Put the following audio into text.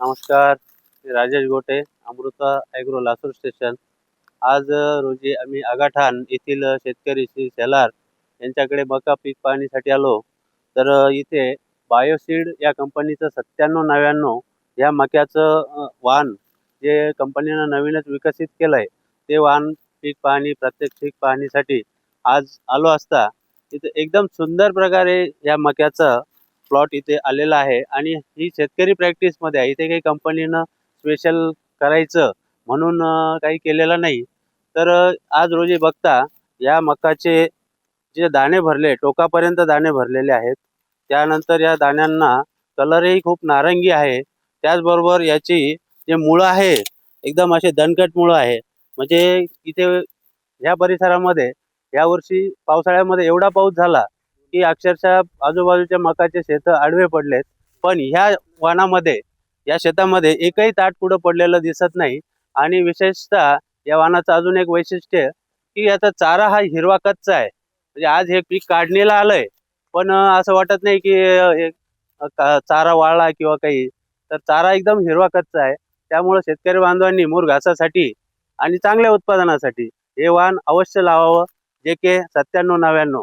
नमस्कार मी Rajesh Gote Amruta agro Lasur station. आज रोजी आम्ही आगाठाण येथील शेतकरी श्री शेलार यांच्याकडे मका पीक पाहण्यासाठी आलो. तर इथे बायोसीड या कंपनीचं सत्त्याण्णव नव्याण्णव या मक्याचं वाहन वाण जे कंपनीनं नवीनच विकसित केलं आहे ते वाहन पीक पाहणी प्रात्यक्षिक पाहणीसाठी आज आलो असता. इथे एकदम सुंदर प्रकारे या मक्याचं प्लॉट इथे आलेला आहे. आणि ही शेतकरी प्रॅक्टिसमध्ये आहे. इथे काही कंपनीनं स्पेशल करायचं म्हणून काही केलेलं नाही. तर आज रोजी बघता या मकाचे जे दाणे भरले टोकापर्यंत दाणे भरलेले आहेत. त्यानंतर या दाण्यांना कलरही खूप नारंगी आहे. त्याचबरोबर याची जे मुळं आहे एकदम असे दणकट मुळं आहे. म्हणजे इथे ह्या परिसरामध्ये यावर्षी पावसाळ्यामध्ये एवढा पाऊस झाला की अक्षरशः आजूबाजूच्या मकाचे शेतं आडवे पडलेत. पण ह्या वाणामध्ये या शेतामध्ये एकही ताट पुढं पडलेलं दिसत नाही. आणि विशेषतः या वानाचं अजून एक वैशिष्ट्य की याचा चारा हा हिरवा कच्चा आहे. म्हणजे आज हे पीक काढणीला आलंय. पण असं वाटत नाही की चारा वाळला किंवा काही. तर चारा एकदम हिरवा कच्चा आहे. त्यामुळे शेतकरी बांधवांनी मूर घासासाठी आणि चांगल्या उत्पादनासाठी हे वाण अवश्य लावावं. जे के सत्त्याण्णव नव्याण्णव.